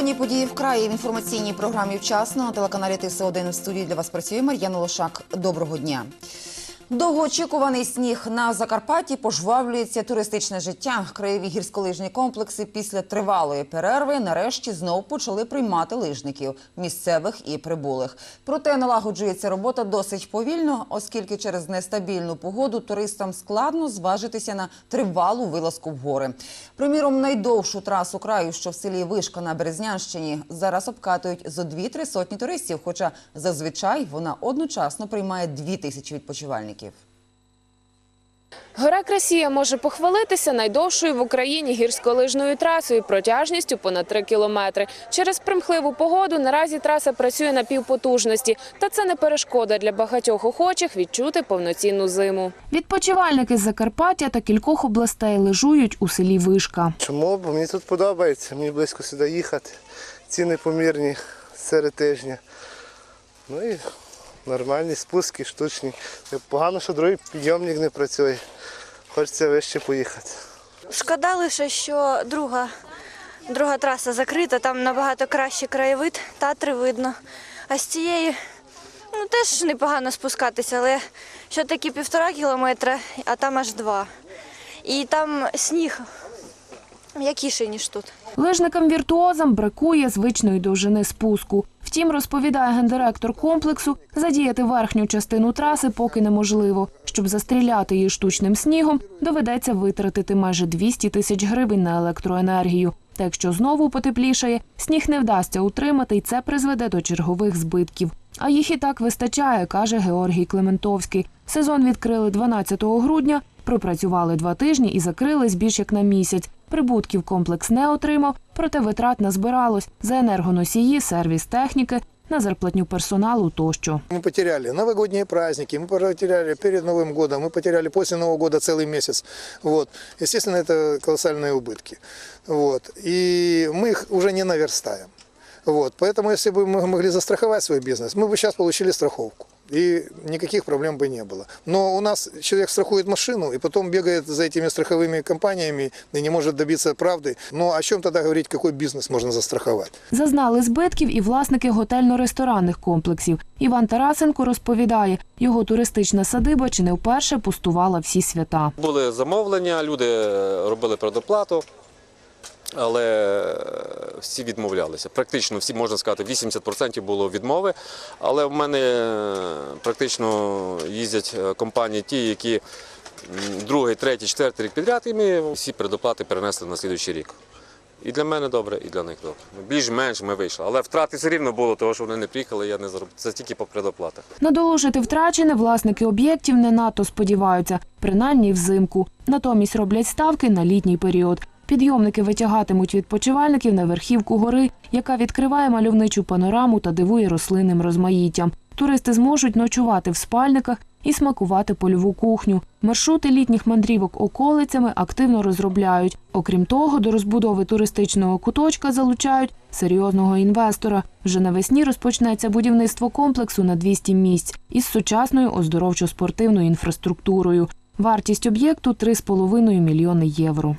Головні події в краї в інформаційній програмі вчасно на телеканалі ТС1 в студії для вас працює Мар'яна Лошак. Доброго дня. Довгоочікуваний сніг на Закарпатті пожвавлюється туристичне життя. Краєві гірськолижні комплекси після тривалої перерви нарешті знов почали приймати лижників місцевих і прибулих. Проте налагоджується робота досить повільно, оскільки через нестабільну погоду туристам складно зважитися на тривалу вилазку в гори. Приміром, найдовшу трасу краю, що в селі Вишка на Березнянщині, зараз обкатують зо дві-три сотні туристів. Хоча зазвичай вона одночасно приймає дві тисячі відпочивальників. Гора Красія може похвалитися найдовшою в Україні гірськолижною трасою протяжністю понад 3 кілометри. Через примхливу погоду наразі траса працює на півпотужності, та це не перешкода для багатьох охочих відчути повноцінну зиму. Відпочивальники з Закарпаття та кількох областей лежують у селі Вишка. Чому? Бо мені тут подобається, мені близько сюди їхати. Ціни помірні серед тижня. Ну і нормальні спуски, штучні. Погано, що другий підйомник не працює. Хочеться вище поїхати. Шкода лише, що друга, друга траса закрита, там набагато кращий краєвид, татри видно. А з цієї ну, теж непогано спускатися, але що такі півтора кілометра, а там аж два. І там сніг м'якіший, ніж тут. Лижникам-віртуозам бракує звичної довжини спуску. Втім, розповідає гендиректор комплексу, задіяти верхню частину траси поки неможливо. Щоб застріляти її штучним снігом, доведеться витратити майже 200 тисяч гривень на електроенергію. Та якщо знову потеплішає, сніг не вдасться утримати, і це призведе до чергових збитків. А їх і так вистачає, каже Георгій Клементовський. Сезон відкрили 12 грудня, пропрацювали два тижні і закрились більш як на місяць. Прибутків комплекс не отримав, проте витрат назбиралось за енергоносії, сервіс техніки, на зарплатню персоналу тощо. Мы потеряли новогодние праздники, мы потеряли перед Новым годом, мы потеряли после Нового года целый месяц. Вот. Естественно, это колоссальные убытки. Вот. И мы их уже не наверстаем. Вот. Поэтому, если бы мы могли застраховать свой бизнес, мы бы сейчас получили страховку. И никаких проблем бы не было. Но у нас человек страхует машину и потом бегает за этими страховыми компаниями и не может добиться правды. Ну о чем тогда говорить, какой бизнес можно застраховать? Зазнали збитків і власники готельно-ресторанних комплексів. Іван Тарасенко розповідає, його туристична садиба чи не вперше пустувала всі свята. Були замовлення, люди робили предоплату, але всі відмовлялися. Практично всі, можна сказати, 80% було відмови. Але в мене е, практично їздять е, компанії ті, які другий, третій, четвертий рік підряд, і ми всі предоплати перенесли на слідуючий рік. І для мене добре, і для них добре. Більш-менш ми вийшли. Але втрати все рівно було, тому що вони не приїхали, я не заробив. Це тільки по предоплатах. Надолужити втрачене власники об'єктів не надто сподіваються, принаймні взимку. Натомість роблять ставки на літній період. Підйомники витягатимуть відпочивальників на верхівку гори, яка відкриває мальовничу панораму та дивує рослинним розмаїттям. Туристи зможуть ночувати в спальниках і смакувати польову кухню. Маршрути літніх мандрівок околицями активно розробляють. Окрім того, до розбудови туристичного куточка залучають серйозного інвестора. Вже навесні розпочнеться будівництво комплексу на 200 місць із сучасною оздоровчо-спортивною інфраструктурою. Вартість об'єкту 3,5 мільйони євро.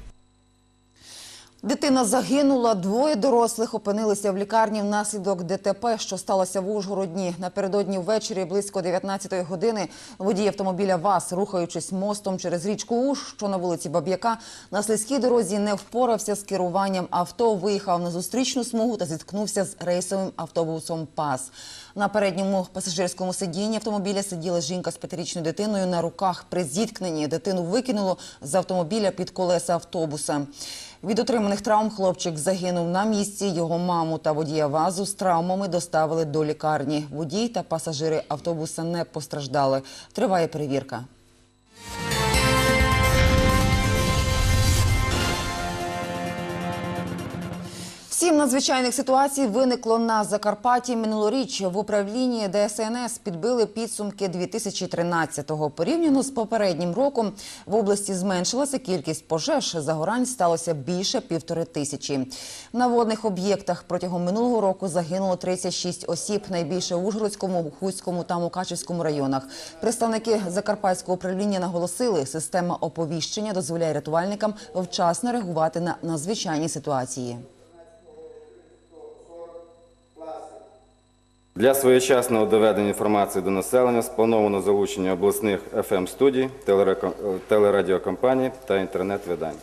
Дитина загинула, двоє дорослих опинилися в лікарні внаслідок ДТП, що сталося в Ужгородні. Напередодні ввечері близько 19-ї години водій автомобіля ВАЗ, рухаючись мостом через річку Уж, що на вулиці Баб'яка, на слизькій дорозі не впорався з керуванням авто, виїхав на зустрічну смугу та зіткнувся з рейсовим автобусом ПАС. На передньому пасажирському сидінні автомобіля сиділа жінка з п'ятирічною дитиною на руках. При зіткненні дитину викинуло з автомобіля під колеса автобуса. Від отриманих травм хлопчик загинув на місці. Його маму та водія вазу з травмами доставили до лікарні. Водій та пасажири автобуса не постраждали. Триває перевірка. Сім надзвичайних ситуацій виникло на Закарпатті минулоріч. В управлінні ДСНС підбили підсумки 2013-го. Порівняно з попереднім роком в області зменшилася кількість пожеж. Загорань сталося більше півтори тисячі. На водних об'єктах протягом минулого року загинуло 36 осіб. Найбільше в Ужгородському, Хуцькому та Мукачівському районах. Представники Закарпатського управління наголосили, система оповіщення дозволяє рятувальникам вчасно реагувати на надзвичайні ситуації. Для своєчасного доведення інформації до населення сплановано залучення обласних телереко- е, телерадіокомпаній та інтернет-видань.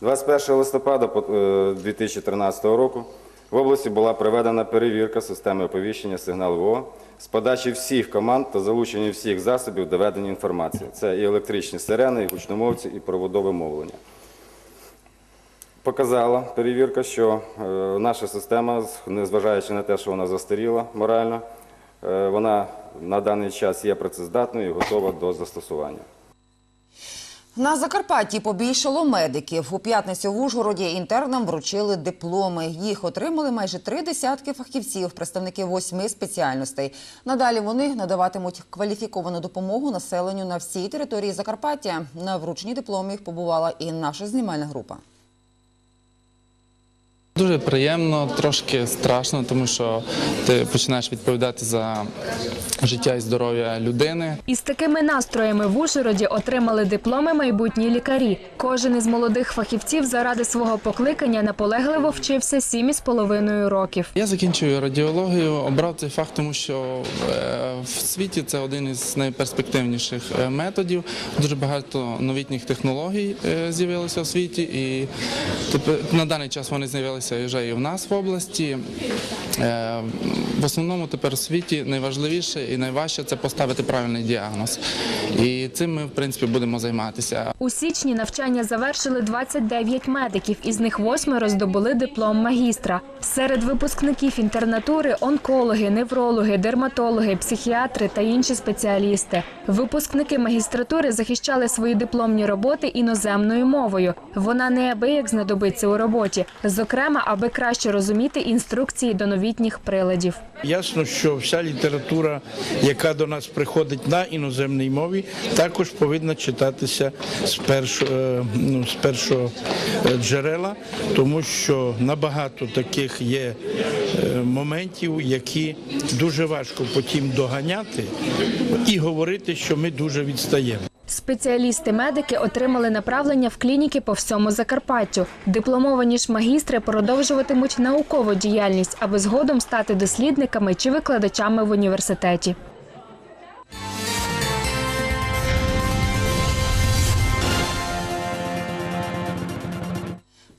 21 листопада по- е, 2013 року в області була проведена перевірка системи оповіщення сигнал ВО з подачі всіх команд та залучення всіх засобів доведення інформації. Це і електричні сирени, і гучномовці, і проводове мовлення. Показала перевірка, що е, наша система, незважаючи на те, що вона застаріла морально, е, вона на даний час є працездатною і готова до застосування. На Закарпатті побільшало медиків. У п'ятницю в Ужгороді інтернам вручили дипломи. Їх отримали майже три десятки фахівців, представники восьми спеціальностей. Надалі вони надаватимуть кваліфіковану допомогу населенню на всій території Закарпаття. На врученні дипломів побувала і наша знімальна група. Дуже приємно, трошки страшно, тому що ти починаєш відповідати за життя і здоров'я людини. Із такими настроями в Ужгороді отримали дипломи майбутні лікарі. Кожен із молодих фахівців заради свого покликання наполегливо вчився 7,5 років. Я закінчую радіологію, обрав цей фах, тому що е, в світі це один із найперспективніших е, методів. Дуже багато новітніх технологій е, з'явилося у світі, і на даний час вони з'явилися вже і в нас в області. В основному тепер у світі найважливіше і найважче це поставити правильний діагноз. І цим ми, в принципі, будемо займатися. У січні навчання завершили 29 медиків, із них восьмеро здобули диплом магістра. Серед випускників інтернатури онкологи, неврологи, дерматологи, психіатри та інші спеціалісти. Випускники магістратури захищали свої дипломні роботи іноземною мовою. Вона неабияк знадобиться у роботі, зокрема, аби краще розуміти інструкції до новітніх приладів. Ясно, що вся література, яка до нас приходить на іноземній мові, також повинна читатися з першого, е, з першого е, джерела, тому що набагато таких є е, моментів, які дуже важко потім доганяти і говорити, що ми дуже відстаємо. Спеціалісти-медики отримали направлення в клініки по всьому Закарпаттю. Дипломовані ж магістри продовжуватимуть наукову діяльність, аби згодом стати дослідниками чи викладачами в університеті.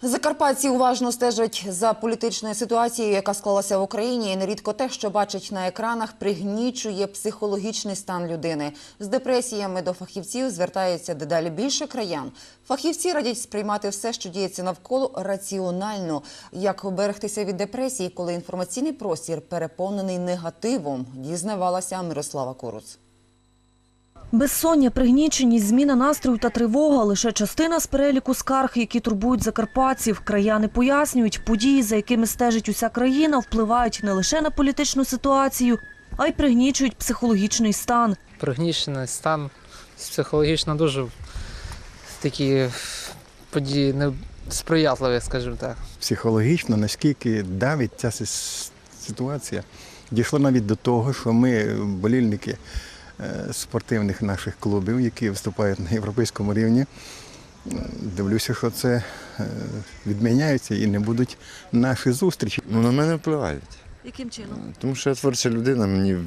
Закарпатці уважно стежать за політичною ситуацією, яка склалася в Україні. І нерідко те, що бачать на екранах, пригнічує психологічний стан людини. З депресіями до фахівців звертається дедалі більше краян. Фахівці радять сприймати все, що діється навколо, раціонально. Як оберегтися від депресії, коли інформаційний простір переповнений негативом, дізнавалася Мирослава Куруц. Безсоння, пригніченість, зміна настрою та тривога – лише частина з переліку скарг, які турбують закарпатців. Краяни пояснюють, події, за якими стежить уся країна, впливають не лише на політичну ситуацію, а й пригнічують психологічний стан. пригнічений стан психологічно дуже такі події несприятливі, скажімо так. психологічно, наскільки давить ця ситуація. Дійшло навіть до того, що ми, болільники спортивних наших клубів, які виступають на європейському рівні, е, дивлюся, що це е, відміняється і не будуть наші зустрічі. Ну, на мене впливають. Яким чином? Тому що я творча людина, мені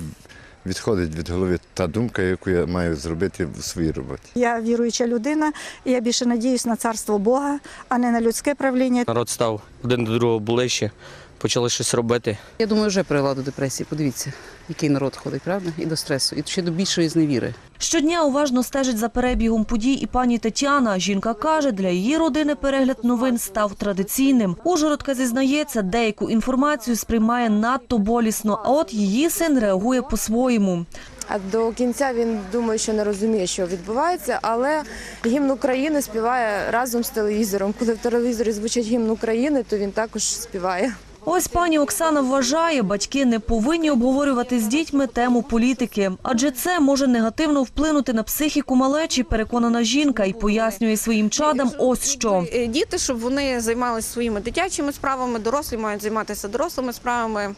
відходить від голови та думка, яку я маю зробити в своїй роботі. Я віруюча людина, і я більше надіюсь на царство Бога, а не на людське правління. Народ став один до другого ближче, почали щось робити. Я думаю, вже привела до депресії. Подивіться, який народ ходить, правда? І до стресу, і ще до більшої зневіри. Щодня уважно стежить за перебігом подій і пані Тетяна. Жінка каже, для її родини перегляд новин став традиційним. Ужгородка зізнається, деяку інформацію сприймає надто болісно, а от її син реагує по-своєму. А до кінця він думає, що не розуміє, що відбувається, але гімн України співає разом з телевізором. Коли в телевізорі звучить гімн України, то він також співає. Ось пані Оксана вважає, батьки не повинні обговорювати з дітьми тему політики, адже це може негативно вплинути на психіку малечі, переконана жінка, і пояснює своїм чадам ось що. Е, Діти, щоб вони займалися своїми дитячими справами, дорослі мають займатися дорослими справами,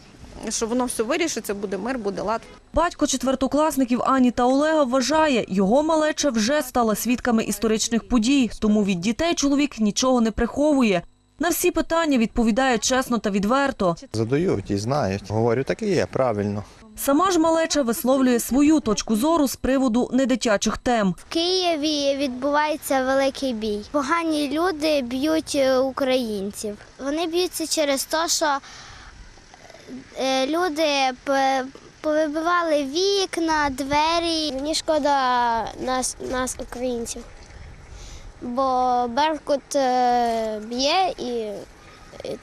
щоб воно все вирішиться, буде мир, буде лад. Батько четвертокласників Ані та Олега вважає, його малеча вже стала свідками історичних подій, тому від дітей чоловік нічого не приховує. На всі питання відповідає чесно та відверто. Задають і знають. Говорю, так і є, правильно. Сама ж малеча висловлює свою точку зору з приводу недитячих тем. В Києві відбувається великий бій. Погані люди б'ють е, українців. Вони б'ються через те, що е, люди повибивали вікна, двері. Мені шкода нас, нас українців. Бо Беркут е, б'є і,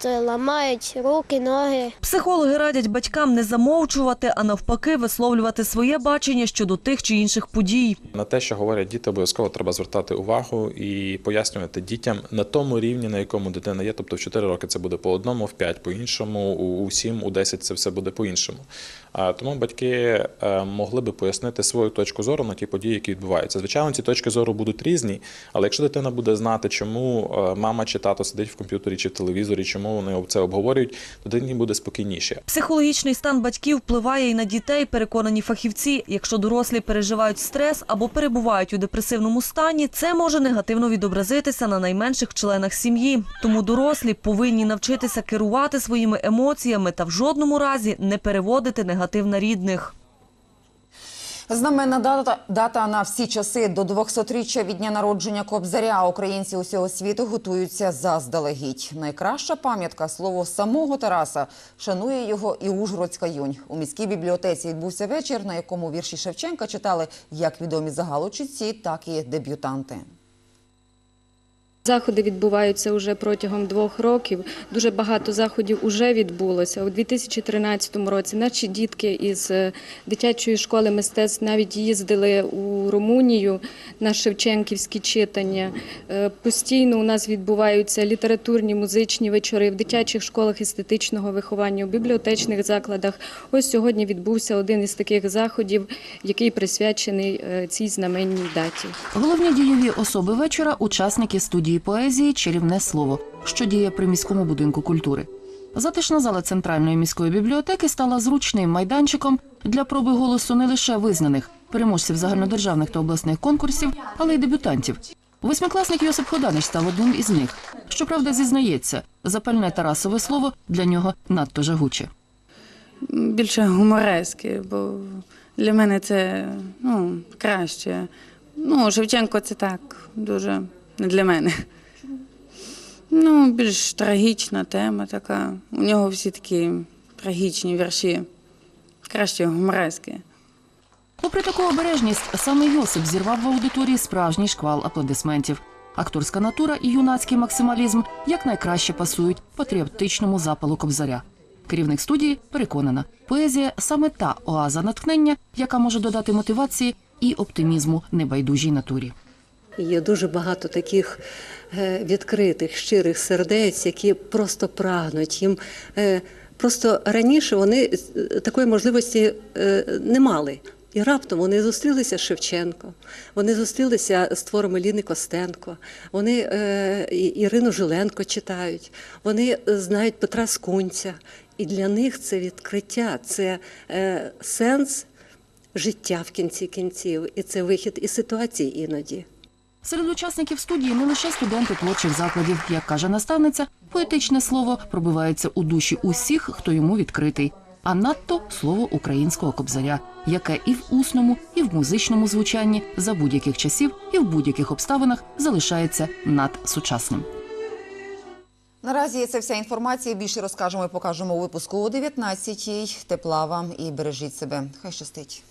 то ламають руки, ноги. Психологи радять батькам не замовчувати, а навпаки висловлювати своє бачення щодо тих чи інших подій. На те, що говорять діти, обов'язково треба звертати увагу і пояснювати дітям на тому рівні, на якому дитина є. Тобто в 4 роки це буде по одному, в 5 по іншому, у 7, у 10 це все буде по іншому. Тому батьки е, могли би пояснити свою точку зору на ті події, які відбуваються. Звичайно, ці точки зору будуть різні, але якщо дитина буде знати, чому е, мама чи тато сидить в комп'ютері чи в телевізорі, чому вони це обговорюють, то дитині буде спокійніше. Психологічний стан батьків впливає і на дітей, переконані фахівці. Якщо дорослі переживають стрес або перебувають у депресивному стані, це може негативно відобразитися на найменших членах сім'ї. Тому дорослі повинні навчитися керувати своїми емоціями та в жодному разі не переводити негатив на рідних. Знаменна дата, дата на всі часи до 200-річчя від дня народження Кобзаря. Українці усього світу готуються заздалегідь. Найкраща пам'ятка слово самого Тараса шанує його і Ужгородська юнь. У міській бібліотеці відбувся вечір, на якому вірші Шевченка читали як відомі загалочиці, так і дебютанти. Заходи відбуваються вже протягом двох років. Дуже багато заходів вже відбулося. У 2013 році наші дітки із е, дитячої школи мистецтв навіть їздили у Румунію на Шевченківські читання. Е, Постійно у нас відбуваються літературні музичні вечори в дитячих школах естетичного виховання, у бібліотечних закладах. Ось сьогодні відбувся один із таких заходів, який присвячений е, цій знаменній даті. Головні дієві особи вечора учасники студії поезії Чарівне слово, що діє при міському будинку культури. Затишна зала центральної міської бібліотеки стала зручним майданчиком для проби голосу не лише визнаних переможців загальнодержавних та обласних конкурсів, але й дебютантів. Восьмикласник Йосип Ходанич став одним із них. Щоправда, зізнається, запальне Тарасове слово для нього надто жагуче. більше гуморески, бо для мене це ну, краще. Ну, Шевченко це так, дуже не для мене. Ну, більш трагічна тема така. У нього всі такі трагічні вірші. Краще гуморески. Попри таку обережність, саме Йосип зірвав в аудиторії справжній шквал аплодисментів. Акторська натура і юнацький максималізм якнайкраще пасують патріотичному запалу кобзаря. Керівник студії переконана, поезія саме та оаза натхнення, яка може додати мотивації і оптимізму небайдужій натурі. Є дуже багато таких е, відкритих, щирих сердець, які просто прагнуть їм. е, Просто раніше вони е, такої можливості не мали. І раптом вони зустрілися з Шевченко, вони зустрілися з творами Ліни Костенко, вони Ірину Жиленко читають, вони знають Петра Скунця. І для них це відкриття, це сенс життя в кінці кінців, і це вихід із ситуації іноді. Серед учасників студії не лише студенти творчих закладів, як каже наставниця, поетичне слово пробивається у душі усіх, хто йому відкритий. А надто слово українського кобзаря, яке і в усному, і в музичному звучанні за будь-яких часів і в будь-яких обставинах залишається надсучасним. Наразі це вся інформація. Більше розкажемо і покажемо у випуску о 19-й. Тепла вам і бережіть себе. Хай щастить.